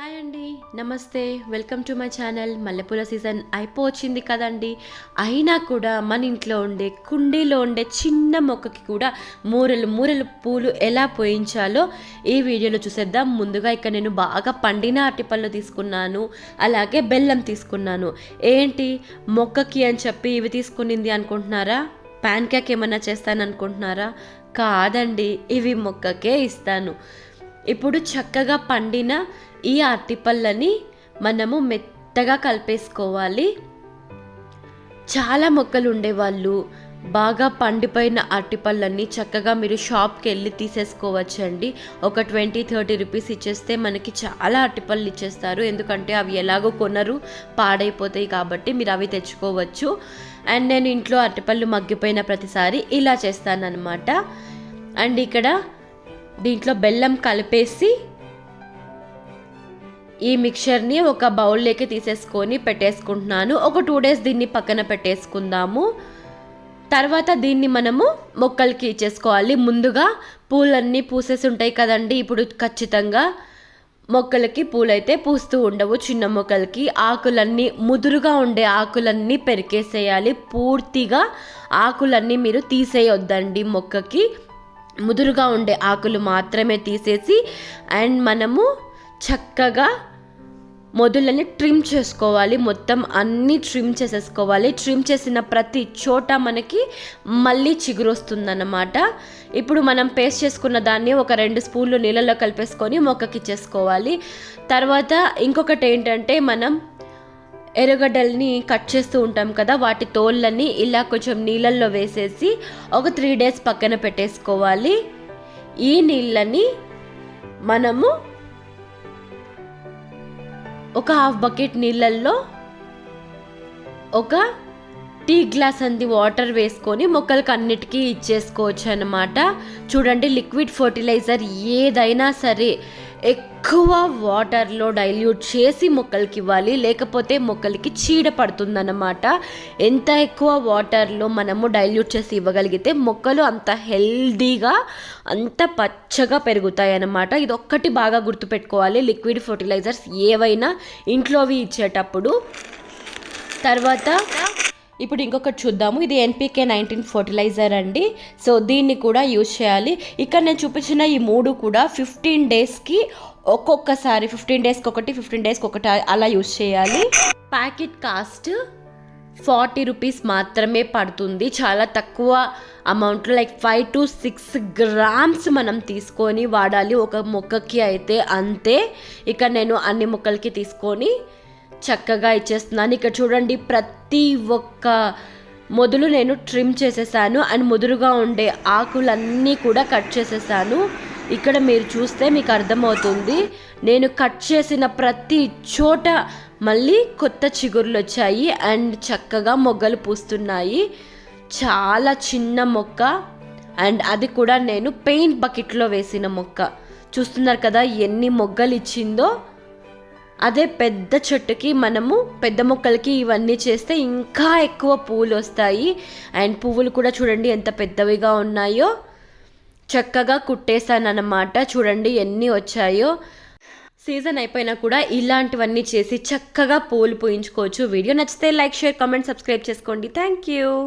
Hi అండి. నమస్తే. Welcome to my channel. మల్లెపూల సీజన్ అయిపోవచ్చింది కదండి. అయినా కూడా మన ఇంట్లో ఉండే కుండీలో ఉండే చిన్న మొక్కకి కూడా మూరలు మూరలు పూలు ఎలా పోయించాలో ఈ వీడియోలో చూసేద్దాం. ముందుగా ఇక్కడ నేను బాగా పండిన అరటిపళ్ళు తీసుకున్నాను. అలాగే బెల్లం తీసుకున్నాను. ఏంటి? మొక్కకి అని చెప్పి ఇవి తీసుకునింది అనుకుంటున్నారా? ప్యాన్ కేక్ ఏమన్నా చేస్తాను అనుకుంటున్నారా కాదండి. ఇవి మొక్కకే ఇస్తాను. ఇప్పుడు చక్కగా పండిన ఈ అరటిపళ్ళని మనము మెత్తగా కలిపేసుకోవాలి. చాలా మొక్కలు ఉండేవాళ్ళు. బాగా పండిపోయిన అరటిపళ్ళని చక్కగా మీరు షాప్కి వెళ్ళి తీసేసుకోవచ్చండి. ఒక ట్వంటీ థర్టీ రూపీస్ ఇచ్చేస్తే మనకి చాలా అరటిపళ్ళు ఇచ్చేస్తారు. ఎందుకంటే అవి ఎలాగో కొనరు పాడైపోతాయి కాబట్టి మీరు అవి తెచ్చుకోవచ్చు. అండ్ నేను ఇంట్లో అరటిపళ్ళు మగ్గిపోయిన ప్రతిసారి ఇలా చేస్తానన్నమాట. అండ్ ఇక్కడ దీంట్లో బెల్లం కలిపేసి ఈ మిక్చర్ని ఒక బౌల్లోకి తీసేసుకొని పెట్టేసుకుంటున్నాను. ఒక టూ డేస్ దీన్ని పక్కన పెట్టేసుకుందాము. తర్వాత దీన్ని మనము మొక్కలకి ఇచ్చేసుకోవాలి. ముందుగా పూలన్నీ పూసేసి ఉంటాయి కదండి. ఇప్పుడు ఖచ్చితంగా మొక్కలకి పూలైతే పూస్తూ ఉండవు చిన్న మొక్కలకి. ఆకులన్నీ ముదురుగా ఉండే ఆకులన్నీ పెరికేసేయాలి. పూర్తిగా ఆకులన్నీ మీరు తీసేయొద్దండి మొక్కకి. ముదురుగా ఉండే ఆకులు మాత్రమే తీసేసి అండ్ మనము చక్కగా మొదలని ట్రిమ్ చేసుకోవాలి. మొత్తం అన్నీ ట్రిమ్ చేసేసుకోవాలి. ట్రిమ్ చేసిన ప్రతి చోట మనకి మళ్ళీ చిగురొస్తుందన్నమాట ఇప్పుడు మనం పేస్ట్ చేసుకున్న దాన్ని ఒక రెండు స్పూన్లు నీళ్ళలో కలిపేసుకొని మొక్కకి ఇచ్చేసుకోవాలి. తర్వాత ఇంకొకటి ఏంటంటే మనం ఎర్రగడ్డల్ని కట్ చేస్తూ ఉంటాం కదా వాటి తోళ్ళని ఇలా కొంచెం నీళ్ళల్లో వేసేసి ఒక త్రీ డేస్ పక్కన పెట్టేసుకోవాలి. ఈ నీళ్ళని మనము ఒక హాఫ్ బకెట్ నీళ్ళల్లో ఒక టీ గ్లాస్ అంది వాటర్ వేసుకొని మొక్కలకి అన్నిటికీ ఇచ్చేసుకోవచ్చు అనమాట చూడండి లిక్విడ్ ఫర్టిలైజర్ ఏదైనా సరే ఎక్కువ వాటర్లో డైల్యూట్ చేసి మొక్కలకి ఇవ్వాలి లేకపోతే మొక్కలకి చీడ పడుతుందన్నమాట. ఎంత ఎక్కువ వాటర్లో మనము డైల్యూట్ చేసి ఇవ్వగలిగితే మొక్కలు అంత హెల్దీగా అంత పచ్చగా పెరుగుతాయి అన్నమాట ఇది ఒక్కటి బాగా గుర్తుపెట్టుకోవాలి. లిక్విడ్ ఫర్టిలైజర్స్ ఏవైనా ఇంట్లోవి ఇచ్చేటప్పుడు. తర్వాత ఇప్పుడు ఇంకొకటి చూద్దాము. ఇది ఎన్పికే నైన్టీన్ ఫర్టిలైజర్ అండి. సో దీన్ని కూడా యూజ్ చేయాలి. ఇక్కడ నేను చూపించిన ఈ మూడు కూడా ఫిఫ్టీన్ డేస్కి ఒక్కొక్కసారి ఫిఫ్టీన్ డేస్కి ఒకటి ఫిఫ్టీన్ డేస్కి ఒకటి అలా యూజ్ చేయాలి. ప్యాకెట్ కాస్ట్ ఫార్టీ రూపీస్ మాత్రమే పడుతుంది. చాలా తక్కువ అమౌంట్లో like five to six grams మనం తీసుకొని వాడాలి. ఒక మొక్కకి అయితే అంతే. ఇక్కడ నేను అన్ని మొక్కలకి తీసుకొని చక్కగా ఇచ్చేస్తున్నాను. ఇక్కడ చూడండి ప్రతి ఒక్క మొదలు నేను ట్రిమ్ చేసేసాను. అండ్ ముదురుగా ఉండే ఆకులన్నీ కూడా కట్ చేసేసాను. ఇక్కడ మీరు చూస్తే మీకు అర్థమవుతుంది. నేను కట్ చేసిన ప్రతి చోట మళ్ళీ కొత్త చిగురులు వచ్చాయి. అండ్ చక్కగా మొగ్గలు పూస్తున్నాయి. చాలా చిన్న మొక్క. అండ్ అది కూడా నేను పెయింట్ బకెట్లో వేసిన మొక్క. చూస్తున్నారు కదా ఎన్ని మొగ్గలు ఇచ్చిందో. అదే పెద్ద చెట్టుకి మనము పెద్ద మొక్కలకి ఇవన్నీ చేస్తే ఇంకా ఎక్కువ పువ్వులు వస్తాయి. అండ్ పువ్వులు కూడా చూడండి ఎంత పెద్దవిగా ఉన్నాయో. చక్కగా కుట్టేశాను అన్నమాట చూడండి ఎన్ని వచ్చాయో. సీజన్ అయిపోయినా కూడా ఇలాంటివన్నీ చేసి చక్కగా పూలు పూయించుకోవచ్చు. వీడియో నచ్చితే లైక్ షేర్ కామెంట్ సబ్స్క్రైబ్ చేసుకోండి. Thank you.